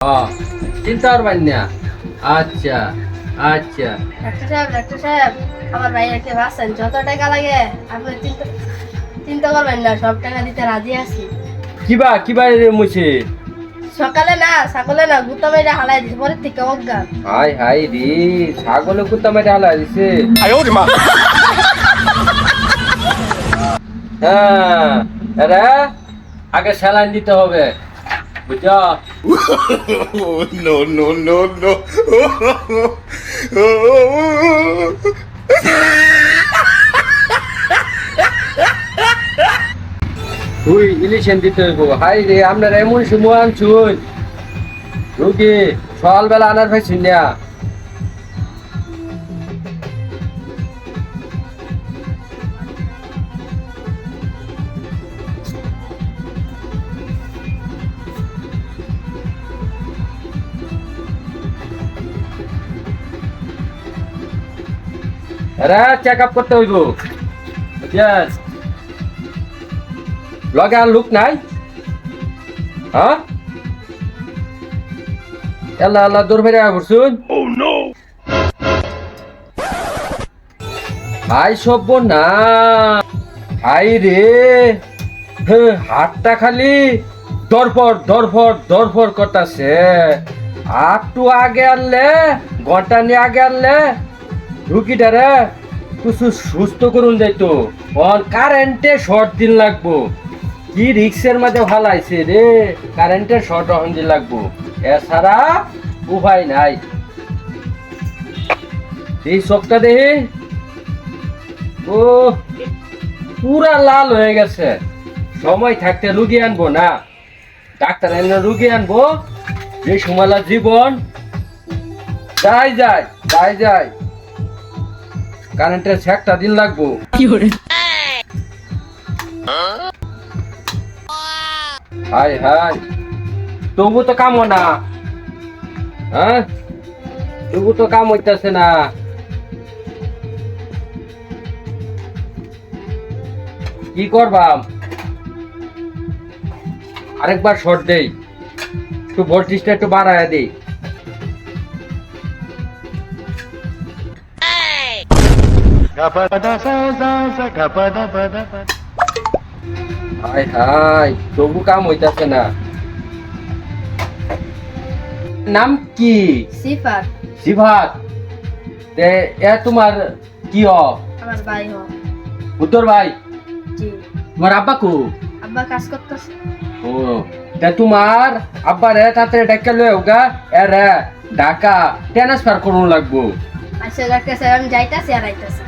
হ্যাঁ, চিন্তা করবেন না। আচ্ছা আচ্ছা। ডাক্তার সাহেব ডাক্তার সাহেব আমার ভাই একটা যত টাকা লাগে আপনি চিন্তা চিন্তা করবেন না সব টাকা দিতে রাজি আছি। কিবা কিবা রে মুছে? সকালে না সকালে না গুতা মেয়েটা হালাই দিছে পরে থেকে অজ্ঞান হাই হাই রে ছাগলে কুত্তা মেরে হালা দিছে। হ্যাঁ রে আগে স্যালাইন দিতে হবে। বুঝছ uh no, no, no, no. তুই ইলিশন দিতে হইব। হাই রে আপনার এমন সময় আনছুন রুগী সকালবেলা আনার পাইছুন না। রে চেক আপ করতে হইব। লগে আর লুক নাই? হ্যাঁ? আল্লাহ আল্লাহ দূর ফেরে করছুন ভাই সব না ভাই রে। হাতটা খালি দরফর দরফর দরফর করতেছে। একটু আগে আনলে ঘণ্টা নিয়ে আগে আনলে রুগীটা রে কিছু সুস্থ করুন যাইতো। অন কারেন্টে শর্ট দিন লাগবো। কি রিক্সের মাঝে ভালাইছে রে? কারেন্টের শর্ট অহন দিন লাগবো। এছাড়া উপায় নাই। এই চোখটা দেখি। ও, পুরা লাল হয়ে গেছে। সময় থাকতে রুগী আনব না। ডাক্তার এনে রুগী আনব। যে সময়লা জীবন। যাই যায় যাই যায় কারেন্টের ছ্যাকটা দিন লাগবো। হাই হাই। তবু তো কাম না। হ্যাঁ? তবু তো কাম হইতেছে না। কি করবাম আরেকবার শর্ট দেই। একটু ভোল্টেজটা একটু বাড়ায় দেই। হাই হাই তবু কাম হইতাছে না। নাম কি? সিফার শিভাত তে এ তোমার কি হ? আমার ভাই হ। উত্তর ভাই? জি। তোমার আব্বা কু? আব্বা কাজ করতেছে। ও তে তোমার আব্বা রে তাতে ডাক্কা লয়ে ওগা এ রে ঢাকা ট্রান্সফার করুন লাগবো। আচ্ছা ডাক্তার সাহেব আমি যাইতাছি আর আইতাছি।